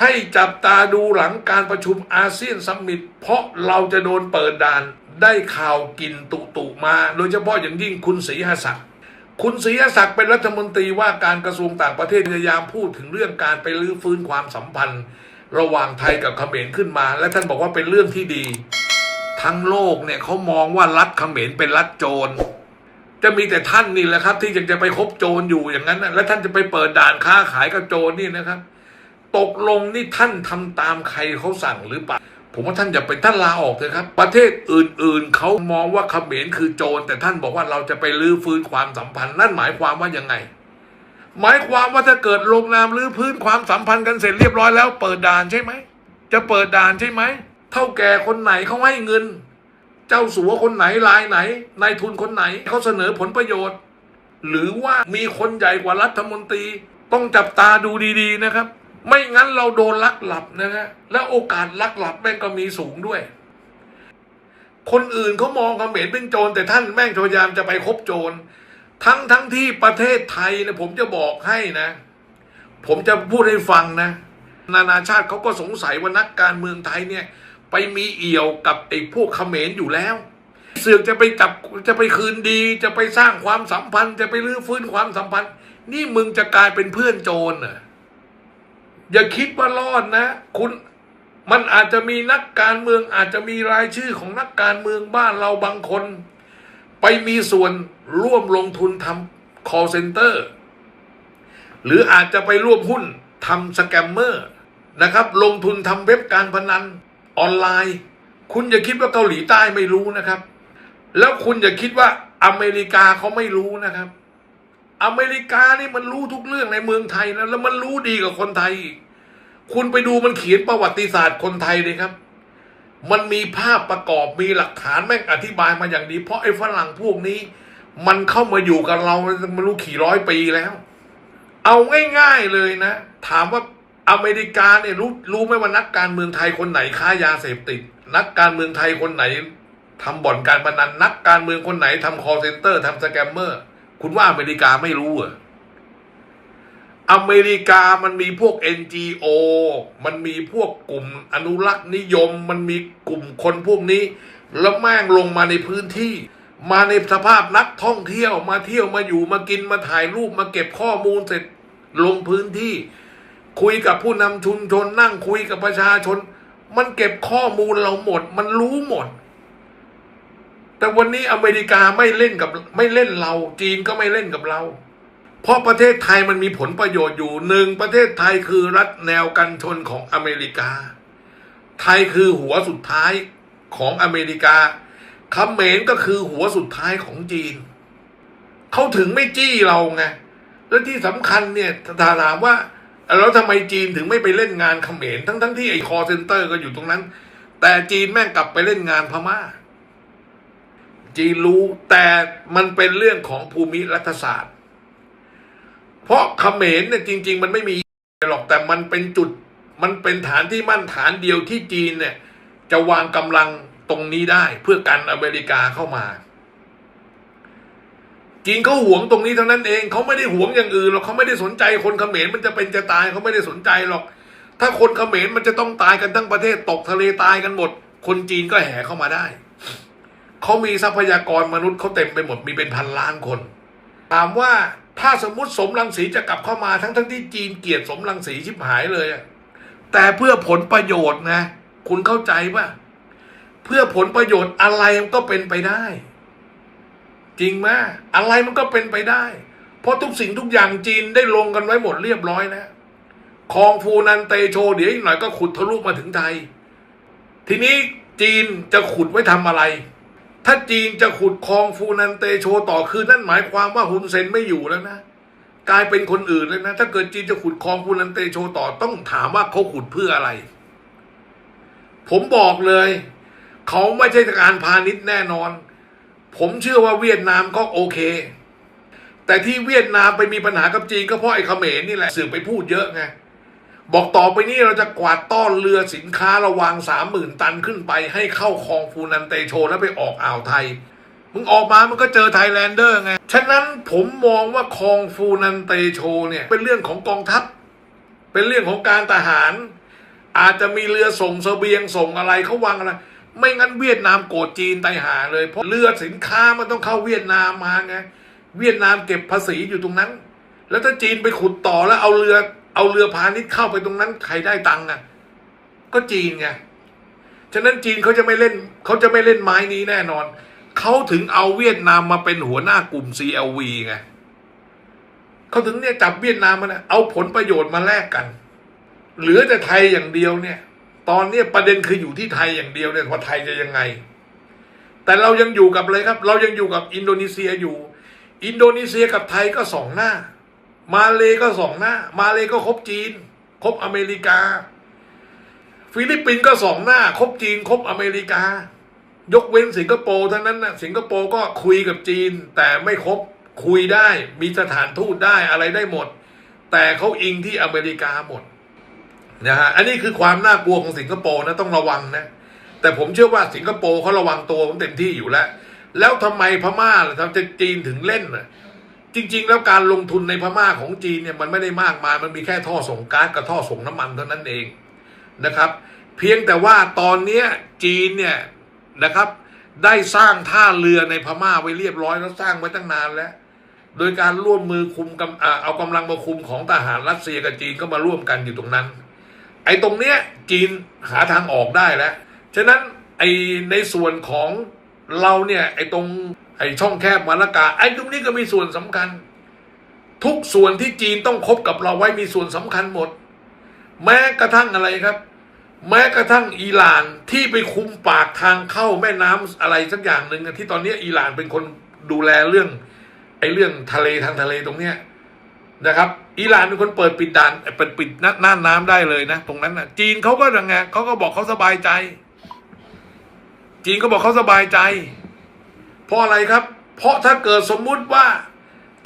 ให้จับตาดูหลังการประชุมอาเซียนซัมมิตเพราะเราจะโดนเปิดด่านได้ข่าวกินตุตุมา โดยเฉพาะอย่างยิ่งคุณศรีหศักดิ์คุณศรีหศักดิ์เป็นรัฐมนตรีว่าการกระทรวงต่างประเทศพยายามพูดถึงเรื่องการไปรื้อฟื้นความสัมพันธ์ ระหว่างไทยกับเขมรขึ้นมา และท่านบอกว่าเป็นเรื่องที่ดี ทั้งโลกเนี่ยเขามองว่ารัฐเขมรเป็นรัฐโจรจะมีแต่ท่านนี่แหละครับ ที่ยังจะไปคบโจรอยู่อย่างนั้นแล้วท่านจะไปเปิดด่านค้าขายกับโจรนี่นะครับ ตกลงนี่ท่านทำตามใครเขาสั่งหรือเปล่าผมว่าท่านอย่าเป็นท่านลาออกเถอะครับ ประเทศอื่นๆเขามองว่าเขมรคือโจร แต่ท่านบอกว่าเราจะไปลื้อฟื้นความสัมพันธ์นั่นหมายความว่ายังไง หมายความว่าถ้าเกิดลงนามลื้อพื้นความสัมพันธ์กันเสร็จเรียบร้อยแล้วเปิดด่านใช่ไหมจะเปิดด่านใช่ไหมเท่าแก่คนไหนเขาให้เงิน เจ้าสัวคนไหนรายไหนนายทุนคนไหนเขาเสนอผลประโยชน์ หรือว่ามีคนใหญ่กว่ารัฐมนตรี ต้องจับตาดูดี ๆนะครับ ไม่งั้นเราโดนลักหลับนะฮะและโอกาสลักหลับแม่งก็มีสูงด้วย คนอื่นเขามองเขมรเป็นโจรแต่ท่านแม่งพยายามจะไปคบโจร ทั้งทั้งที่ประเทศไทยเนี่ยผมจะบอกให้นะ ผมจะพูดให้ฟังนะ นานาชาติเขาก็สงสัยว่านักการเมืองไทยเนี่ย ไปมีเอี่ยวกับไอ้พวกเขมรอยู่แล้ว เสือกจะไปจับจะไปคืนดี จะไปสร้างความสัมพันธ์ จะไปรื้อฟื้นความสัมพันธ์ นี่มึงจะกลายเป็นเพื่อนโจรเหรอ อย่าคิดว่ารอดนะ คุณมันอาจจะมีนักการเมืองอาจจะมีรายชื่อของนักการเมืองบ้านเราบางคน ไปมีส่วนร่วมลงทุนทำ call center หรืออาจจะไปร่วมหุ้นทำสแกมเมอร์นะครับ ลงทุนทำเว็บการพนันออนไลน์ คุณอย่าคิดว่าเกาหลีใต้ไม่รู้นะครับ แล้วคุณอย่าคิดว่าอเมริกาเขาไม่รู้นะครับ อเมริกานี่มันรู้ทุกเรื่องในเมืองไทยนะแล้วมันรู้ดีกว่าคนไทยอีก คุณไปดูมันเขียนประวัติศาสตร์คนไทยเลยครับ มันมีภาพประกอบมีหลักฐานแม่งอธิบายมาอย่างดี เพราะไอ้ฝรั่งพวกนี้ มันเข้ามาอยู่กับเราไม่รู้กี่ร้อยปีแล้ว เอาง่ายๆเลยนะ ถามว่าอเมริกาเนี่ยรู้รู้ไหมว่านักการเมืองไทยคนไหนค้ายาเสพติด นักการเมืองไทยคนไหนทำบ่อนการพนันนักการเมืองคนไหนทำคอเซนเตอร์ทำสแกมเมอร์ คุณว่าอเมริกาไม่รู้เหรอ อเมริกามันมีพวก NGO มันมีพวกกลุ่มอนุรักษ์นิยม มันมีกลุ่มคนพวกนี้ แล้วแม่งลงมาในพื้นที่ มาในสภาพนักท่องเที่ยวมาเที่ยวมาอยู่มากินมาถ่ายรูปมาเก็บข้อมูลเสร็จลงพื้นที่ คุยกับผู้นำชุมชนนั่งคุยกับประชาชน มันเก็บข้อมูลเราหมด มันรู้หมด แต่วันนี้อเมริกาไม่เล่นกับไม่เล่นเรา จีนก็ไม่เล่นกับเรา เพราะประเทศไทยมันมีผลประโยชน์อยู่หนึ่งประเทศไทยคือรัฐแนวกันชนของอเมริกา ไทยคือหัวสุดท้ายของอเมริกาเขมรก็คือหัวสุดท้ายของจีน เขาถึงไม่จี้เราไงแล้วที่สำคัญเนี่ยถาถามว่าแล้วทำไมจีนถึงไม่ไปเล่นงานเขมรทั้งทั้งที่ไอ้คอเซ็นเตอร์ก็อยู่ตรงนั้น แต่จีนแม่งกลับไปเล่นงานพม่า จีนรู้แต่มันเป็นเรื่องของภูมิรัฐศาสตร์ เพราะเขมรเนี่ยจริง ๆ มันไม่มีหรอกแต่มันเป็นจุดมันเป็นฐานที่มั่นฐานเดียวที่จีนเนี่ยจะวางกำลังตรงนี้ได้เพื่อกันอเมริกาเข้ามา จีนเขาหวงตรงนี้เท่านั้นเองเขาไม่ได้หวงอย่างอื่นหรอกเขาไม่ได้สนใจคนเขมรมันจะเป็นจะตายเขาไม่ได้สนใจหรอก ถ้าคนเขมรมันจะต้องตายกันทั้งประเทศตกทะเลตายกันหมด คนจีนก็แห่เข้ามาได้เขามีทรัพยากรมนุษย์เขาเต็มไปหมดมีเป็นพันล้านคน ถามว่า ถ้าสมมติสมรังสีจะกลับเข้ามาทั้งทั้งที่จีนเกลียดสมรังสีชิบหายเลยแต่เพื่อผลประโยชน์นะ คุณเข้าใจปะเพื่อผลประโยชน์อะไรมันก็เป็นไปได้ จริงไหมอะไรมันก็เป็นไปได้ เพราะทุกสิ่งทุกอย่างจีนได้ลงกันไว้หมดเรียบร้อยแล้วคลองฟูนันเตโชเดี๋ยวอีกหน่อยก็ขุดทะลุมาถึงไทย ทีนี้จีนจะขุดไว้ทำอะไร ถ้าจีนจะขุดคลองฟูนันเตโชต่อคือนั่นหมายความว่าฮุนเซนไม่อยู่แล้วนะ กลายเป็นคนอื่นเลยนะ ถ้าเกิดจีนจะขุดคลองฟูนันเตโชต่อต้องถามว่าเขาขุดเพื่ออะไร ผมบอกเลย เขาไม่ใช่การพาณิชย์แน่นอน ผมเชื่อว่าเวียดนามก็โอเค แต่ที่เวียดนามไปมีปัญหากับจีนก็เพราะไอ้เขมรนี่แหละสื่อไปพูดเยอะไง บอกต่อไปนี้เราจะกวาดต้อนเรือสินค้าระวางสามหมื่นตันขึ้นไปให้เข้าคลองฟูนันเตโช แล้วไปออกอ่าวไทย มึงออกมามันก็เจอไทยแลนเดอร์ไง ฉะนั้นผมมองว่าคลองฟูนันเตโชเนี่ยเป็นเรื่องของกองทัพ เป็นเรื่องของการทหาร อาจจะมีเรือส่งเสบียงส่งอะไรเขาวางอะไร ไม่งั้นเวียดนามโกรธจีนไตหาเลย เพราะเรือสินค้ามันต้องเข้าเวียดนามมาไง เวียดนามเก็บภาษีอยู่ตรงนั้น แล้วถ้าจีนไปขุดต่อแล้วเอาเรือ เอาเรือพาณิชย์เข้าไปตรงนั้นใครได้ตังค์อะ ก็จีนไงฉะนั้นจีนเขาจะไม่เล่นเขาจะไม่เล่นไม้นี้แน่นอน เขาถึงเอาเวียดนามมาเป็นหัวหน้ากลุ่ม CLV ไงเขาถึงเนี่ยจับเวียดนามมานะเอาผลประโยชน์มาแลกกัน เหลือแต่ไทยอย่างเดียวเนี่ย ตอนนี้ประเด็นคืออยู่ที่ไทยอย่างเดียวเนี่ยว่าไทยจะยังไง แต่เรายังอยู่กับเลยครับ เรายังอยู่กับอินโดนีเซียอยู่ อินโดนีเซียกับไทยก็สองหน้า มาเลก็สองหน้า มาเลก็คบจีน คบอเมริกา ฟิลิปปินส์ก็สองหน้า คบจีน คบอเมริกา ยกเว้นสิงคโปร์เท่านั้นนะสิงคโปร์ก็คุยกับจีน แต่ไม่คบคุยได้มีสถานทูตได้อะไรได้หมด แต่เขาอิงที่อเมริกาหมดนะฮะอันนี้คือความน่ากลัวของสิงคโปร์นะต้องระวังนะแต่ผมเชื่อว่าสิงคโปร์เขาระวังตัวของเต็มที่อยู่แล้ว แล้วทำไมพม่าล่ะทำจะจีนถึงเล่นน่ะ จริง ๆ แล้วการลงทุนในพม่าของจีนเนี่ยมันไม่ได้มากมายมันมีแค่ท่อส่งก๊าซกับท่อส่งน้ำมันเท่านั้นเองนะครับ เพียงแต่ว่าตอนนี้จีนเนี่ยนะครับ ได้สร้างท่าเรือในพม่าไว้เรียบร้อยแล้วสร้างไว้ตั้งนานแล้ว โดยการร่วมมือคุมกำอ่าเอากำลังมาคุมของทหารรัสเซียกับจีนก็มาร่วมกันอยู่ตรงนั้น ไอ้ตรงเนี้ยจีนหาทางออกได้แล้วฉะนั้นไอ้ในส่วนของเราเนี่ยไอ้ตรง อ้ช่องแคบมาละกาไอ้ตรงนี้ก็มีส่วนสำคัญ ทุกส่วนที่จีนต้องคบกับเราไว้มีส่วนสำคัญหมด แม้กระทั่งอะไรครับ แม้กระทั่งอิหร่านที่ไปคุมปากทางเข้าแม่น้ำอะไรสักอย่างหนึ่งที่ตอนนี้อิหร่านเป็นคนดูแลเรื่องไอ้เรื่องทะเลทางทะเลตรงเนี้ยนะครับอิหร่านเป็นคนเปิดปิดด่านเปิดปิดน่านน้ำได้เลยนะ ตรงนั้นนะจีนเขาก็ยังไงเขาก็บอกเขาสบายใจ จีนก็บอกเขาสบายใจ ราะอะไรครับ เพราะถ้าเกิดสมมุติว่า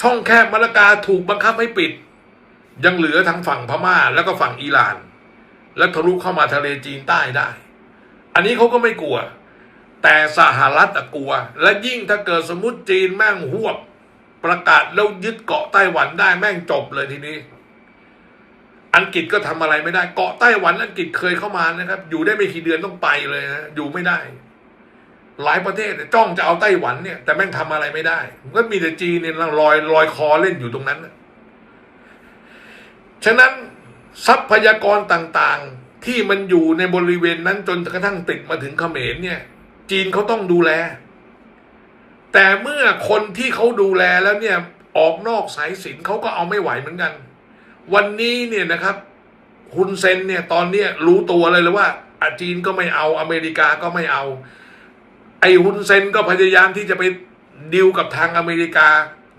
ช่องแคบมาละกาถูกบังคับให้ปิด ยังเหลือทางฝั่งพม่าแล้วก็ฝั่งอิหร่าน แล้วทะลุเข้ามาทะเลจีนใต้ได้ อันนี้เขาก็ไม่กลัว แต่สหรัฐกลัว และยิ่งถ้าเกิดสมมติจีนแม่งหวบ ประกาศแล้วยึดเกาะไต้หวันได้แม่งจบเลยทีนี้อังกฤษก็ทำอะไรไม่ได้ เกาะไต้หวันอังกฤษเคยเข้ามานะครับ อยู่ได้ไม่กี่เดือนต้องไปเลยนะอยู่ไม่ได้ หลายประเทศจ้องจะเอาไต้หวันเนี่ย แต่แม่งทำอะไรไม่ได้ก็มีแต่จีนเนี่ยลอยลอยคอเล่นอยู่ตรงนั้นฉะนั้นทรัพยากรต่างๆที่มันอยู่ในบริเวณนั้นจนกระทั่งติดมาถึงเขมรเนี่ย จีนเขาต้องดูแล แต่เมื่อคนที่เขาดูแลแล้วเนี่ยออกนอกสายสินเขาก็เอาไม่ไหวเหมือนกัน วันนี้เนี่ยนะครับฮุนเซนเนี่ยตอนนี้รู้ตัวเลยเลยว่าอจีนก็ไม่เอาอเมริกาก็ไม่เอา อ้ฮุนเซนก็พยายามที่จะไปดิวกับทางอเมริกา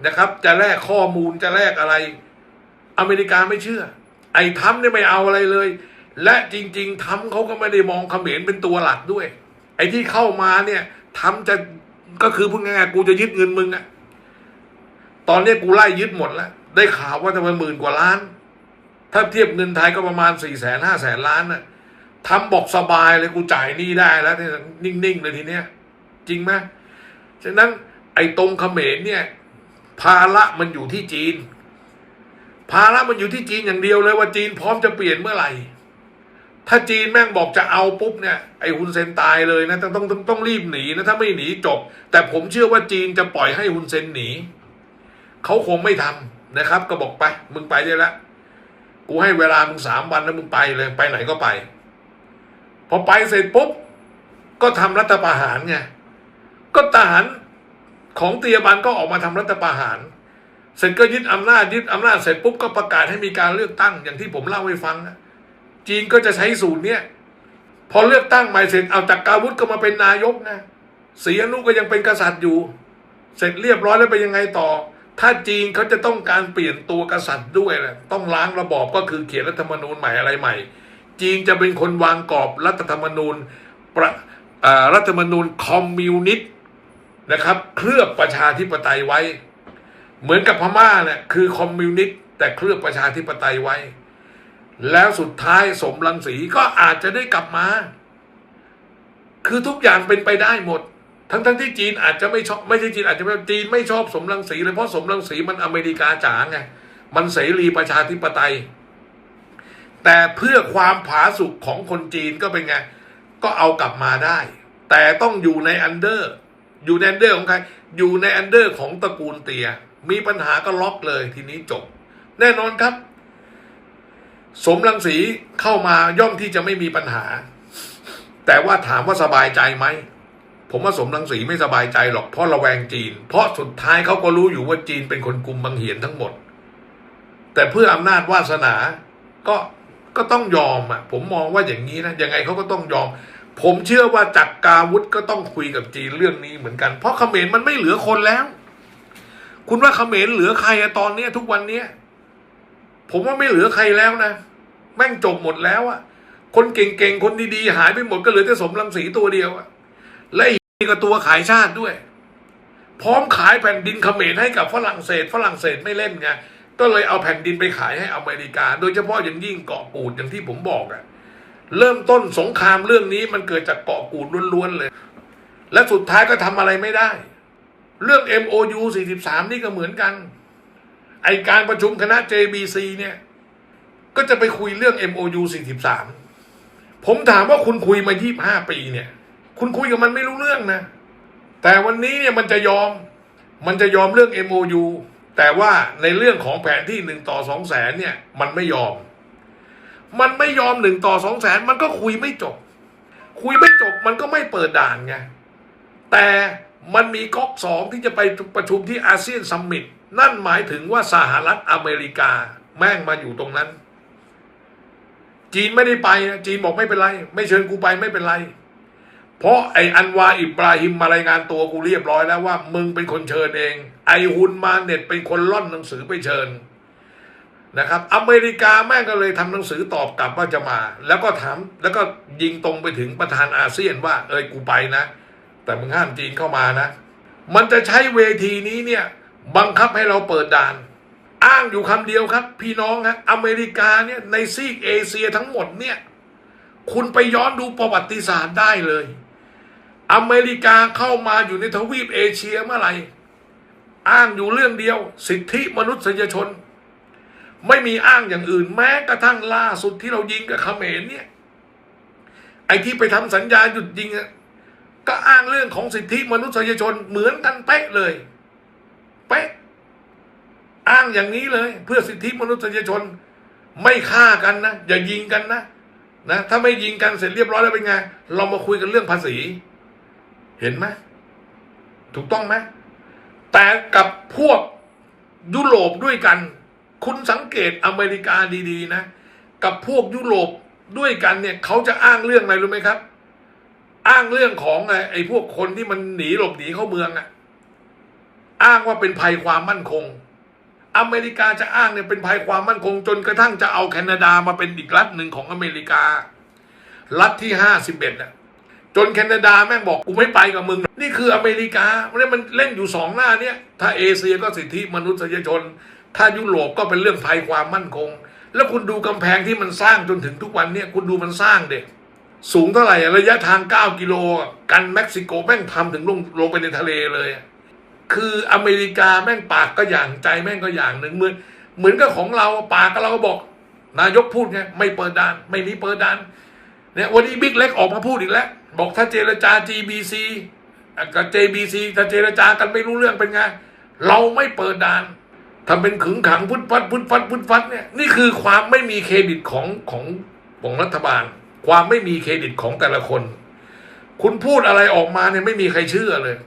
นะครับ จะแลกข้อมูลจะแลกอะไร อเมริกาไม่เชื่อ ไอ้ทัมเนี่ยไม่เอาอะไรเลย และจริง ๆทัมเขาก็ไม่ได้มองเขมรเป็นตัวหลักด้วย ไอ้ที่เข้ามาเนี่ยทัมจะก็คือพูดง่ายๆกูจะยึดเงินมึงอะตอนนี้กูไล่ยึดหมดแล้ว ได้ข่าวว่าจะมาหมื่นกว่าล้าน ถ้าเทียบเงินไทยก็ประมาณสี่แสนห้าแสนล้านน่ะทำบอกสบายเลยกูจ่ายหนี้ได้แล้วเนี่ยนิ่งๆเลยทีเนี้ย จริงไหมฉะนั้นไอ้ตรงเขมรเนี่ย ภาระมันอยู่ที่จีน ภาระมันอยู่ที่จีนอย่างเดียวเลยว่าจีนพร้อมจะเปลี่ยนเมื่อไหร่ ถ้าจีนแม่งบอกจะเอาปุ๊บเนี่ยไอ้ฮุนเซนตายเลยนะต้องต้องต้องต้องรีบหนีนะถ้าไม่หนีจบ แต่ผมเชื่อว่าจีนจะปล่อยให้ฮุนเซนหนีเขาคงไม่ทำนะครับ ก็บอกไป มึงไปได้แล้วกูให้เวลามึงสามวันแล้วมึงไปเลยไปไหนก็ไป พอไปเสร็จปุ๊บก็ทำรัฐประหารไง ก็ทหารของเตียบันก็ออกมาทำรัฐประหาร เสร็จก็ยึดอำนาจยึดอำนาจเสร็จปุ๊บก็ประกาศให้มีการเลือกตั้งอย่างที่ผมเล่าให้ฟังนะจีนก็จะใช้สูตรเนี้ยพอเลือกตั้งใหม่เสร็จเอาจากกาวุธก็มาเป็นนายกนะศรีอนุก็ยังเป็นกษัตริย์อยู่ เสร็จเรียบร้อยแล้วไปยังไงต่อ ถ้าจีนเขาจะต้องการเปลี่ยนตัวกษัตริย์ด้วยนะต้องล้างระบอบก็คือเขียนรัฐธรรมนูญใหม่อะไรใหม่ จีนจะเป็นคนวางกรอบรัฐธรรมนูญประรัฐธรรมนูญคอมมิวนิสต์ นะครับ เคลือบประชาธิปไตยไว้ เหมือนกับพม่าเนี่ยคือคอมมิวนิสต์แต่เคลือบประชาธิปไตยไว้ แล้วสุดท้ายสมรังสีก็อาจจะได้กลับมา คือทุกอย่างเป็นไปได้หมด ทั้งทั้งที่จีนอาจจะไม่ชอบไม่ใช่จีนอาจจะไม่จีนไม่ชอบสมรังสีเลยเพราะสมรังสีมันอเมริกาจ๋าไงมันเสรีประชาธิปไตย แต่เพื่อความผาสุกของคนจีนก็เป็นไงก็เอากลับมาได้ แต่ต้องอยู่ในอันเดอร์ อยู่ในอันเดอร์ของใคร อยู่ในอันเดอร์ของตระกูลเตีย มีปัญหาก็ล็อกเลยทีนี้จบ แน่นอนครับ สมรังสีเข้ามาย่อมที่จะไม่มีปัญหา แต่ว่าถามว่าสบายใจไหม ผมว่าสมรังสีไม่สบายใจหรอกเพราะระแวงจีน เพราะสุดท้ายเขาก็รู้อยู่ว่าจีนเป็นคนกลุ่มบังเหียนทั้งหมด แต่เพื่ออำนาจวาสนาก็ก็ต้องยอมอะ ผมมองว่าอย่างนี้นะยังไงเขาก็ต้องยอม ผมเชื่อว่าจักรกาวุธก็ต้องคุยกับจีนเรื่องนี้เหมือนกัน เพราะเขมรมันไม่เหลือคนแล้ว คุณว่าเขมรเหลือใครอะตอนเนี้ย ทุกวันเนี้ย ผมว่าไม่เหลือใครแล้วนะแม่งจบหมดแล้วอะคนเก่งๆคนดีๆหายไปหมดก็เหลือแต่สมรังสีตัวเดียวอะและอีกก็ตัวขายชาติด้วย พร้อมขายแผ่นดินเขมรให้กับฝรั่งเศส ฝรั่งเศสไม่เล่นไงก็เลยเอาแผ่นดินไปขายให้อเมริกา โดยเฉพาะอย่างยิ่งเกาะกูดอย่างที่ผมบอกอะ เริ่มต้นสงครามเรื่องนี้มันเกิดจากเกาะกูดล้วนๆเลย และสุดท้ายก็ทำอะไรไม่ได้ เรื่อง MOU 43 นี่ก็เหมือนกัน ไอการประชุมคณะ JBC เนี่ย ก็จะไปคุยเรื่อง MOU 43 ผมถามว่าคุณคุยมา 25 ปีเนี่ย คุณคุยกับมันไม่รู้เรื่องนะ แต่วันนี้เนี่ยมันจะยอม มันจะยอมเรื่อง MOU แต่ว่าในเรื่องของแผนที่หนึ่งต่อสองแสนเนี่ย มันไม่ยอม มันไม่ยอมหนึ่งต่อสองแสนมันก็คุยไม่จบ คุยไม่จบมันก็ไม่เปิดด่านไง แต่มันมีก๊อกสองที่จะไปประชุมที่อาเซียนซัมมิตนั่นหมายถึงว่าสหรัฐอเมริกาแม่งมาอยู่ตรงนั้น จีนไม่ได้ไปนะจีนบอกไม่เป็นไร ไม่เชิญกูไปไม่เป็นไร เพราะไออันวาอิบราฮิมมารายงานตัวกูเรียบร้อยแล้วว่า มึงเป็นคนเชิญเอง ไอฮุนมาเน็ตเป็นคนล่อนหนังสือไปเชิญ นะครับ อเมริกาแม่งก็เลยทำหนังสือตอบกลับว่าจะมา แล้วก็ถามแล้วก็ยิงตรงไปถึงประธานอาเซียนว่า เอ้ยกูไปนะ แต่มึงห้ามจีนเข้ามานะ มันจะใช้เวทีนี้เนี่ยบังคับให้เราเปิดด่าน อ้างอยู่คำเดียวครับ พี่น้องฮะอเมริกาเนี่ยในซีกเอเชียทั้งหมดเนี่ยคุณไปย้อนดูประวัติศาสตร์ได้เลย อเมริกาเข้ามาอยู่ในทวีปเอเชียเมื่อไหร่ อ้างอยู่เรื่องเดียว สิทธิมนุษยชน ไม่มีอ้างอย่างอื่น แม้กระทั่งล่าสุดที่เรายิงกับเขมรเนี่ย ไอ้ที่ไปทำสัญญาหยุดยิงอะก็อ้างเรื่องของสิทธิมนุษยชนเหมือนกันเป๊ะเลยเป๊ะอ้างอย่างนี้เลย เพื่อสิทธิมนุษยชน ไม่ฆ่ากันนะอย่ายิงกันนะนะถ้าไม่ยิงกันเสร็จเรียบร้อยแล้วเป็นไงเรามาคุยกันเรื่องภาษี เห็นไหมถูกต้องไหมแต่กับพวกยุโรปด้วยกัน คุณสังเกตอเมริกาดีๆนะ กับพวกยุโรปด้วยกันเนี่ยเขาจะอ้างเรื่องอะไรรู้ไหมครับ อ้างเรื่องของไอ้พวกคนที่มันหนีหลบหนีเข้าเมืองอะอ้างว่าเป็นภัยความมั่นคง อเมริกาจะอ้างเนี่ยเป็นภัยความมั่นคง จนกระทั่งจะเอาแคนาดามาเป็นอีกรัฐหนึ่งของอเมริกา รัฐที่ห้าสิบเอ็ดอะจนแคนาดาแม่งบอกกูไม่ไปกับมึง นี่คืออเมริกาเนี่ยมันเล่นอยู่สองหน้าเนี่ยถ้าเอเชียก็สิทธิมนุษยชน ถ้ายุโรปก็เป็นเรื่องภัยความมั่นคง แล้วคุณดูกำแพงที่มันสร้างจนถึงทุกวันเนี่ยคุณดูมันสร้างเด็กสูงเท่าไหร่ระยะทาง 9 กิโล กันเม็กซิโกแม่งทำถึงลงลงไปในทะเลเลย คืออเมริกาแม่งปากก็อย่างใจแม่งก็อย่างหนึ่งเหมือนเหมือนกับของเราปากก็เราก็บอก นายกพูดไงไม่เปิดดาน ไม่มีเปิดดานเนี่ยวันนี้บิ๊กเล็กออกมาพูดอีกแล้ว บอกถ้าเจรจา GBC กับ JBC ถ้าเจรจากันไม่รู้เรื่องเป็นไง เราไม่เปิดดาน ทำเป็นขึงขังพุดฟัดพุดฟัดพุดฟัดเนี่ยนี่คือความไม่มีเครดิตของของของรัฐบาล ความไม่มีเครดิตของแต่ละคน คุณพูดอะไรออกมาเนี่ยไม่มีใครเชื่อเลย